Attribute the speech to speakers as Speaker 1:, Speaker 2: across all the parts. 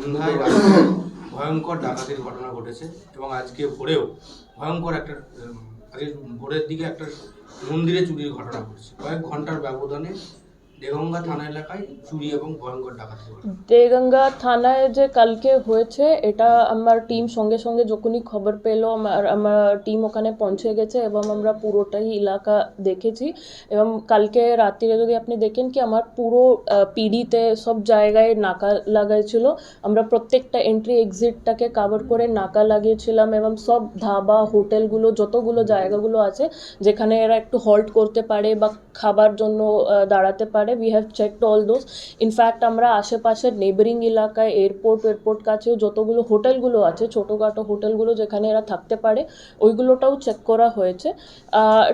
Speaker 1: সন্ধ্যায় রাত্রে ভয়ঙ্কর ডাকাতির ঘটনা ঘটেছে এবং আজকে ভোরেও ভয়ঙ্কর একটা আজকে ভোরের দিকে একটা মন্দিরে চুরির ঘটনা ঘটেছে। কয়েক ঘণ্টার ব্যবধানে দেগঙ্গা থানা এলাকায় চুরি এবং ভয়ঙ্কর ডাকাতি
Speaker 2: দেগঙ্গা থানায় যে কালকে হয়েছে, এটা আমার টিম সঙ্গে সঙ্গে যখনই খবর পেল, আমার আমার টিম ওখানে পৌঁছে গেছে এবং আমরা পুরোটাই এলাকা দেখেছি। এবং কালকে রাত্রিরে যদি আপনি দেখেন কি, আমার পুরো পিডিতে সব জায়গায় নাকা লাগাইছিল। আমরা প্রত্যেকটা এন্ট্রি এক্সিটটাকে কাভার করে নাকা লাগিয়েছিলাম এবং সব ধাবা, হোটেলগুলো, যতগুলো জায়গাগুলো আছে, যেখানে এরা একটু হল্ট করতে পারে বা খাবার জন্য দাঁড়াতে পারে we have checked all those in fact আমরা আশেপাশের নেবারিং এলাকায় এয়ারপোর্ট এয়ারপোর্ট কাছেও যতগুলো হোটেলগুলো আছে, ছোটোখাটো হোটেলগুলো যেখানে এরা থাকতে পারে, ওইগুলোটাও চেক করা হয়েছে।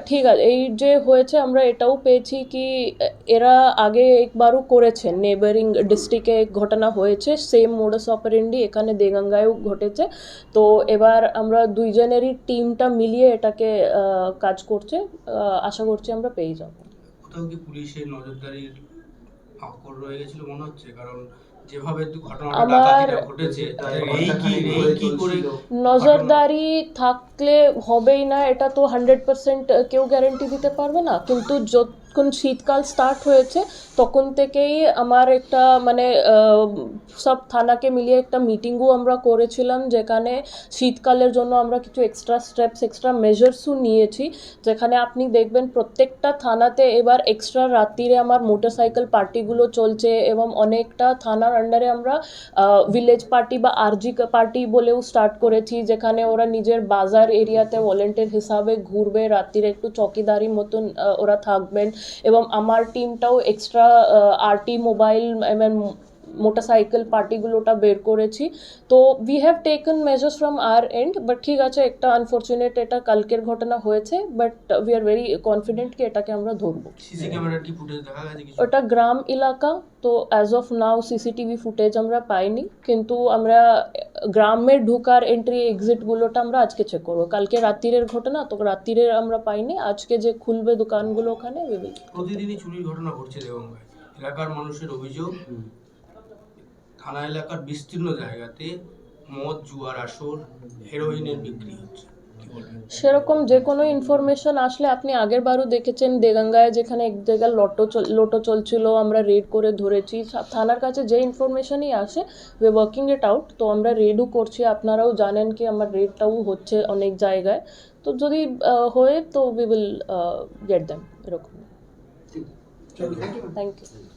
Speaker 2: ঠিক আছে, এই যে হয়েছে, আমরা এটাও পেয়েছি কি, এরা আগে একবারও করেছেন নেবারিং ডিস্ট্রিক্টে এক ঘটনা হয়েছে সেম মোডাস অপারেন্ডি এখানে দেগঙ্গায়ও ঘটেছে। তো এবার আমরা দুইজনেরই টিমটা মিলিয়ে এটাকে কাজ করছে আশা করছি আমরা পেয়ে যাব।
Speaker 1: কোথাও কি পুলিশের নজরদারির আকর রয়ে গেছিল মনে হচ্ছে? কারণ যেভাবে
Speaker 2: আমার- নজরদারি থাকলে হবেই না এটা তো হান্ড্রেড পার্সেন্ট কেউ গ্যারেন্টি দিতে পারবে না। কিন্তু যখন শীতকাল স্টার্ট হয়েছে তখন থেকেই আমার একটা মানে সব থানাকে মিলিয়ে একটা মিটিংও আমরা করেছিলাম যেখানে শীতকালের জন্য আমরা কিছু এক্সট্রা স্টেপস এক্সট্রা মেজার্সও নিয়েছি। যেখানে আপনি দেখবেন প্রত্যেকটা থানাতে এবার এক্সট্রা রাত্রিরে আমার মোটরসাইকেল পার্টিগুলো চলছে এবং অনেকটা থানার আন্ডারে আমরা ভিলেজ পার্টি বা আরজি পার্টি বলেও স্টার্ট করেছি, যেখানে ওরা নিজের বাজার এরিয়াতে ভলেন্টিয়ার হিসাবে ঘুরবে, রাত্রির একটু চকিদারি মতন ওরা থাকবেন এবং আমার টিমটাও এক্সট্রা আরটি মোবাইল মোটরসাইকেল পার্টিগুলোটা বের করেছি। তো we have taken measures from our end but ঠিক আছে একটা আনফর্চুনেট এটা কালকের ঘটনা হয়েছে but we are very confident কি এটাকে আমরা ধরবো।
Speaker 1: সিসি ক্যামেরার কি ফুটেজ দেখা গেছে কিছু?
Speaker 2: ওটা গ্রাম এলাকা তো as of now CCTV footage আমরা পাইনি কিন্তু আমরা গ্রামের ঢুকার এন্ট্রি এক্সিটগুলোটা আমরা আজকে চেক করব। কালকে রাত্রিরের ঘটনা তো রাত্রিরের আমরা পাইনি আজকে যে খুলবে দোকানগুলো ওখানে
Speaker 1: প্রতিদিনই চুরির ঘটনা ঘটছে দেগঙ্গায় এলাকার মানুষের অভিযোগ থানা এলাকার বিস্তীর্ণ জায়গাতে মদ জুয়ার আসর হেরোইনের বিক্রি হচ্ছে।
Speaker 2: সেরকম যে কোনো ইনফরমেশন আসলে আপনি আগের বারও দেখেছেন দেগাঙ্গায় যেখানে এক জায়গায় লটো লোটো চলছিল আমরা রেড করে ধরেছি। থানার কাছে যে ইনফরমেশনই আসে উই ওয়ার্কিং ইট আউট তো আমরা রেডও করছি আপনারাও জানেন কি আমার রেডটাও হচ্ছে অনেক জায়গায়। তো যদি হয় তো উই উইল গেট দ্যাম এরকম। Thank you